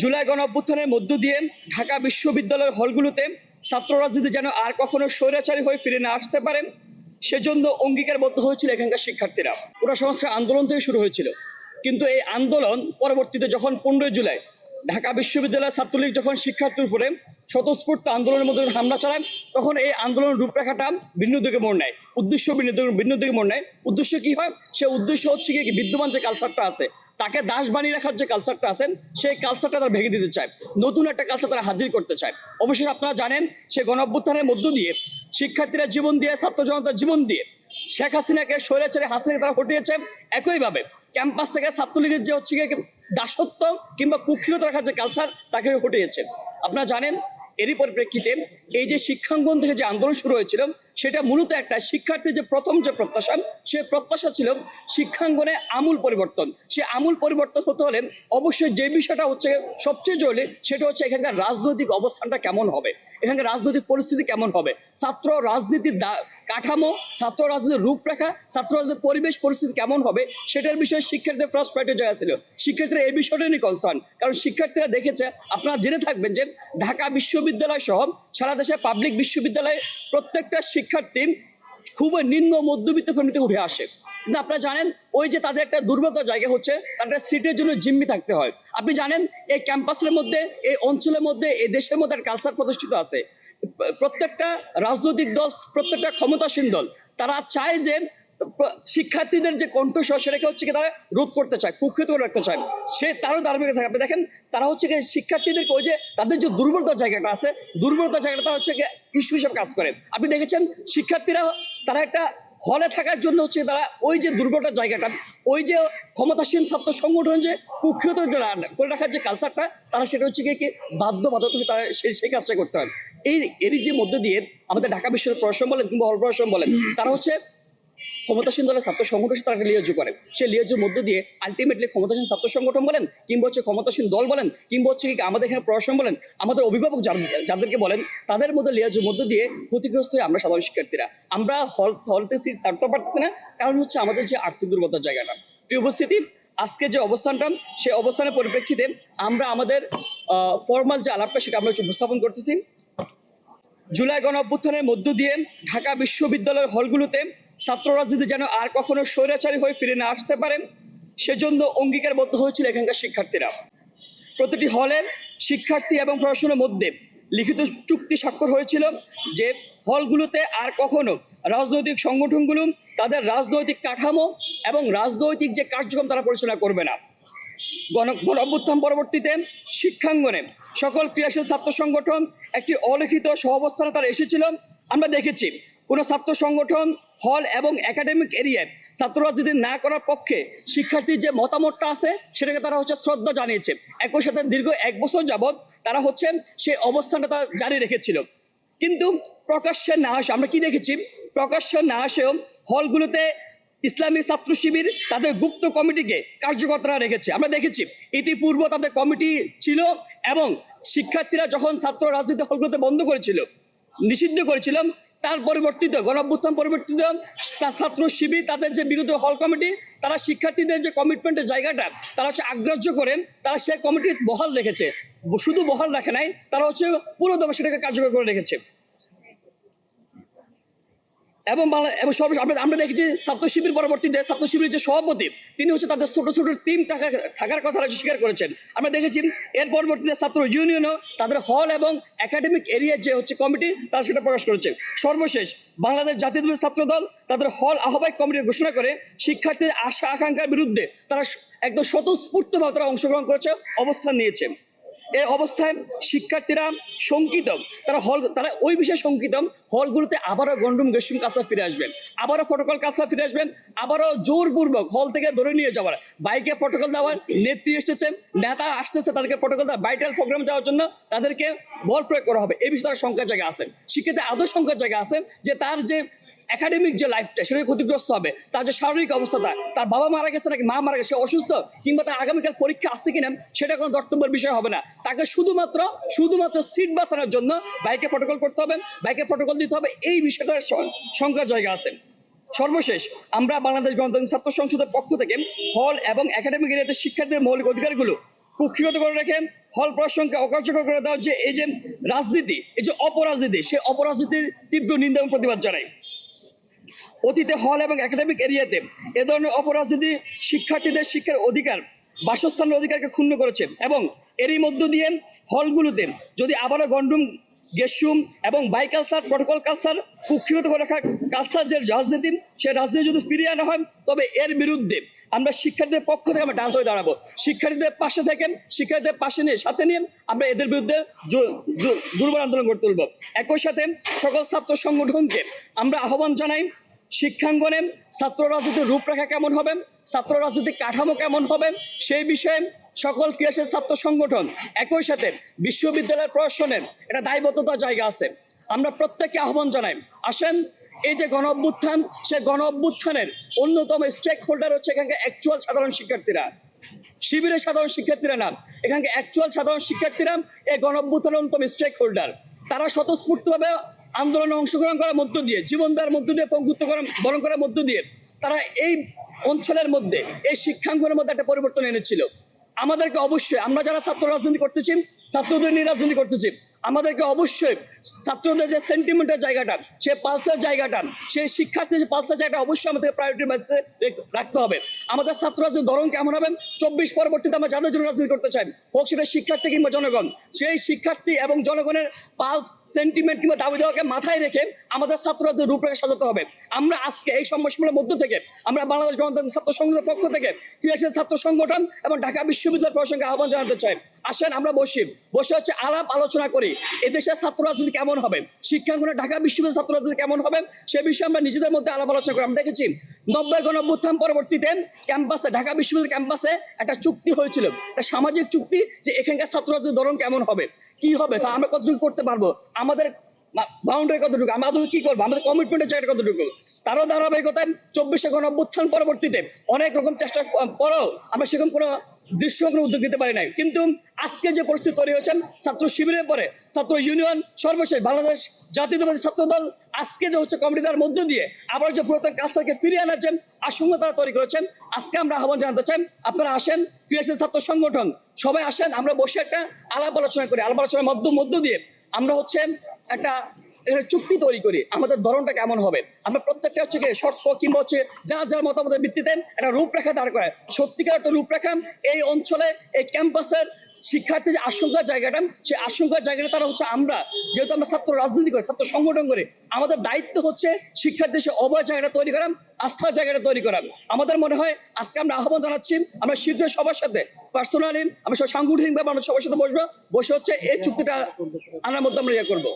জুলাই গণ অভ্যুত্থানের মধ্য দিয়ে ঢাকা বিশ্ববিদ্যালয়ের হলগুলোতে ছাত্র রাজনীতি যেন আর কখনো স্বৈরাচারী হয়ে ফিরে না আসতে পারে, সেজন্য অঙ্গীকারবদ্ধ হয়েছিল এখানকার শিক্ষার্থীরা। পুরা সংস্কার আন্দোলন থেকে শুরু হয়েছিল। কিন্তু এই আন্দোলন পরবর্তীতে যখন পনেরোই জুলাই ঢাকা বিশ্ববিদ্যালয়ের ছাত্রলীগ যখন শিক্ষার্থীর উপরে স্বতঃস্ফূর্ত আন্দোলনের মধ্যে হামলা চালায়, তখন এই আন্দোলনের রূপরেখাটা ভিন্ন দিকে মোড় নেয়। উদ্দেশ্য ভিন্ন দিকে মোড় নেয়। উদ্দেশ্য কি হয়? সে উদ্দেশ্য হচ্ছে কি বিদ্যমান যে কালচারটা আছে তাকে দাস বানিয়ে রাখার যে কালচারটা আছেন, সেই কালচারটা তারা ভেঙে দিতে চায়। নতুন একটা কালচার তারা হাজির করতে চায়। অবশ্যই আপনারা জানেন, সে গণ অভ্যুত্থানের মধ্য দিয়ে, শিক্ষার্থীরা জীবন দিয়ে, ছাত্র জনতার জীবন দিয়ে, শেখ হাসিনাকে স্বৈরাচারী হাসিনাকে তারা হটিয়েছে একইভাবে। ক্যাম্পাস থেকে ছাত্রলীগের যে হচ্ছে দাসত্ব কিংবা কুক্ষিগত রাখার যে কালচার তাকে হটিয়েছে। আপনারা জানেন এরই পরিপ্রেক্ষিতে এই যে শিক্ষাঙ্গন থেকে যে আন্দোলন শুরু হয়েছিল, সেটা মূলত একটা শিক্ষার্থীর যে প্রথম যে প্রত্যাশা, সে প্রত্যাশা ছিল শিক্ষাঙ্গনে আমূল পরিবর্তন। সে আমূল পরিবর্তন হতে হলে অবশ্যই যে বিষয়টা হচ্ছে সবচেয়ে জরুরি, সেটা হচ্ছে এখানকার রাজনৈতিক অবস্থানটা কেমন হবে, এখানকার রাজনৈতিক পরিস্থিতি কেমন হবে। ছাত্র রাজনীতির কাঠামো, ছাত্র রাজনীতির রূপরেখা, ছাত্র রাজনীতির পরিবেশ পরিস্থিতি কেমন হবে, সেটার বিষয়ে শিক্ষার্থীদের ফার্স্ট প্রায়োরিটি জায়গা ছিল। শিক্ষার্থীরা এই বিষয়টা নিয়ে কনসার্ন কারণ শিক্ষার্থীরা দেখেছে, আপনারা জেনে থাকবেন যে ঢাকা বিশ্ববিদ্যালয় সহ সারা দেশে পাবলিক বিশ্ববিদ্যালয়ে প্রত্যেকটা শিক্ষার্থী খুবই নিম্ন মধ্যবিত্ত ফ্যামিলিতে উঠে আসে। কিন্তু আপনারা জানেন, ওই যে তাদের একটা দুর্বলতার জায়গা হচ্ছে, তাদের সিটের জন্য জিম্মি থাকতে হয়। আপনি জানেন, এই ক্যাম্পাসের মধ্যে, এই অঞ্চলের মধ্যে, এই দেশের মধ্যে একটা কালচার প্রতিষ্ঠিত আছে। প্রত্যেকটা রাজনৈতিক দল, প্রত্যেকটা ক্ষমতাসীন দল, তারা চায় যে শিক্ষার্থীদের যে কণ্ঠস্বর, সেটাকে হচ্ছে কি তারা রোধ করতে চায় কুক্ষিত করে রাখতে চায়। সে তারও ধার্মিকতা থাকে আপনি দেখেন, তারা হচ্ছে কি শিক্ষার্থীদেরকে ওই যে তাদের যে দুর্বলতার জায়গাটা আছে, দুর্বলতার জায়গাটা তারা হচ্ছে কি ইস্যু হিসেবে কাজ করে। আপনি দেখেছেন, শিক্ষার্থীরা তারা একটা হলে থাকার জন্য হচ্ছে তারা ওই যে দুর্বলতার জায়গাটা, ওই যে ক্ষমতাসীন ছাত্র সংগঠন যে কুক্ষিত করে রাখার যে কালচারটা তারা সেটা হচ্ছে কি বাধ্য বাধ্যতা তারা সেই সেই কাজটা করতে হয়। এই, এরই যে মধ্য দিয়ে আমাদের ঢাকা বিশ্ববিদ্যালয় প্রশাসন বলেন কিংবা অল প্রশাসন বলেন, তারা হচ্ছে ক্ষমতাসীন দলের ছাত্র সংগঠনের সাথে তারা লিয়াজু করে। সেই লিয়াজুর মধ্য দিয়ে আলটিমেটলি ক্ষমতাসীন ছাত্র সংগঠন বলেন, কিংবা হচ্ছে ক্ষমতাসীন দল বলেন, কিংবা হচ্ছে কি আমাদের এখানে প্রশাসন বলেন, আমাদের অভিভাবক যাদেরকে বলেন, তাদের মধ্যে লিয়াজুর মধ্য দিয়ে ক্ষতিগ্রস্ত হয়ে আমরা সাধারণ শিক্ষার্থীরা। আমরা হল হলতে সিট ছাড়তে পারতেছি না, কারণ হচ্ছে আমাদের যে আর্থিক দুর্বলতার জায়গাটা। প্রিয় উপস্থিতি, আজকে যে অবস্থানটা সেই অবস্থানের পরিপ্রেক্ষিতে আমরা আমাদের ফর্মাল যে আলাপটা সেটা আমরা উপস্থাপন করতেছি। জুলাই গণ অভ্যুত্থানের মধ্য দিয়ে ঢাকা বিশ্ববিদ্যালয়ের হলগুলোতে ছাত্র রাজনীতি যেন আর কখনো স্বৈরাচারী হয়ে ফিরে না আসতে পারে সেজন্য অঙ্গীকারবদ্ধ হয়েছিল এখানকার শিক্ষার্থীরা। প্রতিটি হলের শিক্ষার্থী এবং প্রশাসনের মধ্যে লিখিত চুক্তি স্বাক্ষর হয়েছিল যে হলগুলোতে আর কখনো রাজনৈতিক সংগঠনগুলো, তাদের রাজনৈতিক কাঠামো এবং রাজনৈতিক যে কার্যক্রম তারা পরিচালনা করবে না। গণ গণ অভ্যুত্থান পরবর্তীতে শিক্ষাঙ্গনে সকল ক্রিয়াশীল ছাত্র সংগঠন একটি অলিখিত সহাবস্থানে তারা এসেছিল। আমরা দেখেছি, কোনো ছাত্র সংগঠন হল এবং একাডেমিক এরিয়ায় ছাত্র রাজনীতি না করার পক্ষে শিক্ষার্থীর যে মতামতটা আছে, সেটাকে তারা হচ্ছে শ্রদ্ধা জানিয়েছে। একই সাথে দীর্ঘ এক বছর যাবৎ তারা হচ্ছে সেই অবস্থানটা তারা জারি রেখেছিল। কিন্তু প্রকাশ্যে না আসে, আমরা কি দেখেছি? প্রকাশ্যে না আসেও হলগুলোতে ইসলামী ছাত্র শিবির তাদের গুপ্ত কমিটিকে কার্যকর্তারা রেখেছে। আমরা দেখেছি, ইতিপূর্ব তাদের কমিটি ছিল এবং শিক্ষার্থীরা যখন ছাত্র রাজনীতি হলগুলোতে বন্ধ করেছিল, নিষিদ্ধ করেছিলাম তার পরিবর্তিত গণঅভ্যুত্থান পরিবর্তিত ছাত্র শিবির, তাদের যে বিগত হল কমিটি, তারা শিক্ষার্থীদের যে কমিটমেন্টের জায়গাটা, তারা হচ্ছে আগ্রাহ্য করেন তারা সেই কমিটি বহাল রেখেছে। শুধু বহাল রাখে নাই, তারা হচ্ছে পুরোদমে সেটাকে কার্যকর করে রেখেছে। এবং বাংলা এবং সব আমরা দেখেছি ছাত্র শিবির পরবর্তীতে ছাত্র শিবিরের যে সভাপতি, তিনি হচ্ছে তাদের ছোট ছোট টিম টাকা থাকার কথা স্বীকার করেছেন। আমরা দেখেছি এর পরবর্তীতে ছাত্র ইউনিয়নও তাদের হল এবং একাডেমিক এরিয়ার যে হচ্ছে কমিটি তারা সেটা প্রকাশ করেছে। সর্বশেষ, বাংলাদেশ জাতীয় দলের ছাত্র দল তাদের হল আহ্বায়ক কমিটি ঘোষণা করে শিক্ষার্থীর আশা আকাঙ্ক্ষার বিরুদ্ধে তারা একদম স্বতঃস্ফূর্তভাবে তারা অংশগ্রহণ করেছে, অবস্থান নিয়েছে। এই অবস্থায় শিক্ষার্থীরা শঙ্কিত। তারা হল, তারা ওই বিষয়ে শঙ্কিত, হলগুলোতে আবারও গন্ডুম গেসুম কাছা ফিরে আসবেন। আবারও প্রটোকল কাছা ফিরে আসবেন, আবারও জোরপূর্বক হল থেকে ধরে নিয়ে যাওয়ার। বাইকে প্রটোকল দেওয়ার নেত্রী এসেছে, নেতা আসতেছে তাদেরকে প্রটোকল দেওয়া বাইটাল প্রোগ্রাম যাওয়ার জন্য তাদেরকে বল প্রয়োগ করা হবে। এই বিষয়ে তারা সংখ্যার জায়গা আছে শিক্ষিত আদৌ সংখ্যার জায়গা আছে যে তার যে একাডেমিক যে লাইফটা সেটা ক্ষতিগ্রস্ত হবে। তার যে শারীরিক অবস্থাটা তার বাবা মারা গেছে নাকি, মা মারা গেছে অসুস্থ, কিংবা তার আগামীকাল পরীক্ষা আসছে কিনা, সেটা কোনো দর্তব্যের বিষয় হবে না। তাকে শুধুমাত্র শুধুমাত্র সিট বাঁচানোর জন্য বাইকে প্রটোকল করতে হবে বাইকে প্রটোকল দিতে হবে, এই বিষয়টার সংখ্যার জায়গা আছে। সর্বশেষ, আমরা বাংলাদেশ গণতান্ত্রিক ছাত্র সংসদের পক্ষ থেকে হল এবং একাডেমিক এরিয়াতে শিক্ষার্থীদের মৌলিক অধিকারগুলো কুক্ষিগত করে রেখে হল প্রসঙ্গে অকার্যকর করে দেওয়া যে, এই যে রাজনীতি, এই যে অপরাজনীতি সেই অপরাজনীতির তীব্র নিন্দা এবং প্রতিবাদ জানাই। অতীতে হল এবং একাডেমিক এরিয়াতে এ ধরনের অপরাজনীতি শিক্ষার্থীদের শিক্ষার অধিকার, বাসস্থানের অধিকারকে ক্ষুণ্ণ করেছে এবং এরই মধ্য দিয়ে হলগুলোতে যদি আবারও গন্ডুম, গেসুম এবং বাই কালচার প্রটোকল কালচার কুক্ষিগত করে রাখা কালচার যে রাজনীতি সে রাজনীতি যদি ফিরিয়ে আনা হয়, তবে এর বিরুদ্ধে আমরা শিক্ষার্থীদের পক্ষ থেকে আমরা ডাল হয়ে দাঁড়াবো। শিক্ষার্থীদের পাশে থেকে শিক্ষার্থীদের পাশে নিয়ে সাথে নিয়ে আমরা এদের বিরুদ্ধে দুর্বল আন্দোলন গড়ে তুলব। একই সাথে সকল ছাত্র সংগঠনকে আমরা আহ্বান জানাই, শিক্ষাঙ্গনে ছাত্র রাজনীতির রূপরেখা কেমন হবে, ছাত্র রাজনীতির কাঠামো কেমন হবে, সেই বিষয়ে সকল ক্রিয়াশীল ছাত্র সংগঠন একই সাথে বিশ্ববিদ্যালয়ের প্রশাসনের একটা দায়বদ্ধতার জায়গা আছে। আমরা প্রত্যেককে আহ্বান জানাই, আসেন এই যে গণ অভ্যুত্থান সে গণ অভ্যুত্থানের অন্যতম স্টেক হোল্ডার হচ্ছে এখানকার অ্যাকচুয়াল সাধারণ শিক্ষার্থীরা। শিবিরের সাধারণ শিক্ষার্থীরা নাম। এখানকার অ্যাকচুয়াল সাধারণ শিক্ষার্থীরা এই গণ অভ্যুত্থানের অন্যতম স্টেক হোল্ডার তারা স্বতঃস্ফূর্তভাবে আন্দোলনে অংশগ্রহণ করার মধ্য দিয়ে, জীবন দেওয়ার মধ্য দিয়ে, পঙ্গুত্ব করার, বরণ করার মধ্য দিয়ে, তারা এই অঞ্চলের মধ্যে, এই শিক্ষাঙ্গনের মধ্যে একটা পরিবর্তন এনেছিল। আমাদেরকে অবশ্যই, আমরা যারা ছাত্র রাজনীতি করতেছি ছাত্রদের নিয়ে রাজনীতি করতেছি আমাদেরকে অবশ্যই ছাত্রদের যে সেন্টিমেন্টের জায়গাটা, সে পালসার জায়গাটা সেই শিক্ষার্থী যে পালসার জায়গাটা অবশ্যই আমাদের প্রায়োরিটি বেসে রাখতে হবে। আমাদের ছাত্ররা যে ধরন কেমন হবেন চব্বিশ পরবর্তীতে আমরা যাদের জন্য রাজনীতি করতে চাই, হোক সেটা শিক্ষার্থী কিংবা জনগণ, সেই শিক্ষার্থী এবং জনগণের পালস সেন্টিমেন্ট কিংবা দাবি দেওয়াকে মাথায় রেখে আমাদের ছাত্র রাজনীতির রূপরেখা সাজাতে হবে। আমরা আজকে এই সমস্যাগুলোর মধ্য থেকে, আমরা বাংলাদেশ গণতান্ত্রিক ছাত্র সংঘের পক্ষ থেকে ক্রিয়াশীল ছাত্র সংগঠন এবং ঢাকা বিশ্ববিদ্যালয় প্রসঙ্গে আহ্বান জানাতে চাই। আসেন আমরা বসি। বসে হচ্ছে আলাপ আলোচনা করি। এদেশের ছাত্র রাজনীতি কেমন হবে? শিক্ষাঙ্গনে ঢাকা বিশ্ববিদ্যালয় ছাত্র রাজনীতি কেমন হবে? সে বিষয়ে আমরা নিজেদের মধ্যে আলাপ আলোচনা করি আমরা দেখেছি নব্বই গণঅভ্যুত্থান পরবর্তীতে ক্যাম্পাসে, ঢাকা বিশ্ববিদ্যালয় ক্যাম্পাসে একটা চুক্তি হয়েছিল, একটা সামাজিক চুক্তি যে এখানকার ছাত্র রাজনীতির ধরন কেমন হবে? কি হবে? আমরা কতটুকু করতে পারব? আমাদের বাউন্ডারি কতটুকু? আমাদের কি করব? আমাদের কমিটমেন্টের জায়গাটা কতটুকু? তারও ধারাবাহিকতায় চব্বিশে গণ অভ্যুত্থান পরবর্তীতে অনেক রকম চেষ্টা পরেও আমরা সেরকম কোনো দৃশ্য উদ্যোগ দিতে পারি নাই। কিন্তু আজকে যে পরিস্থিতি তৈরি হয়েছেন, ছাত্র শিবিরের পরে, ছাত্র ইউনিয়ন সর্বশেষ বাংলাদেশ জাতীয়তাবাদী ছাত্র দল আজকে যে হচ্ছে কমিটিদার মধ্য দিয়ে আবার যে পুরাতন কালচারকে ফিরিয়ে আনাচ্ছেন আশঙ্কা তারা তৈরি করেছেন, আজকে আমরা আহ্বান জানাতে চাই, আপনারা আসেন, ক্রিয়াশীল ছাত্র সংগঠন, সবাই আসেন, আমরা বসে একটা আলাপ আলোচনা করি। আলাপ আলোচনার মধ্য মধ্য দিয়ে আমরা হচ্ছে একটা চুক্তি তৈরি করি, আমাদের ধরনটা কেমন হবে? আমরা প্রত্যেকটা হচ্ছে শর্ত কিংবা হচ্ছে যার যার মতামতের ভিত্তিতে একটা রূপরেখা দাঁড় করে সত্যিকার একটা রূপরেখা, এই অঞ্চলে, এই ক্যাম্পাসের শিক্ষার্থী যে আশঙ্কার জায়গাটা, সেই আশঙ্কার জায়গাটা তারা হচ্ছে আমরা। যেহেতু আমরা ছাত্র রাজনীতি করি, ছাত্র সংগঠন করি, আমাদের দায়িত্ব হচ্ছে শিক্ষার্থী সে অভয় জায়গাটা তৈরি করা আস্থার জায়গাটা তৈরি করা আমাদের মনে হয় আজকে আমরা আহ্বান জানাচ্ছি, আমরা শীঘ্রই সবার সাথে পার্সোনালি আমরা সব সাংগঠনিকভাবে আমরা সবার সাথে বসবো, বসে হচ্ছে এই চুক্তিটা আনার মধ্যে আমরা ইয়ে করব।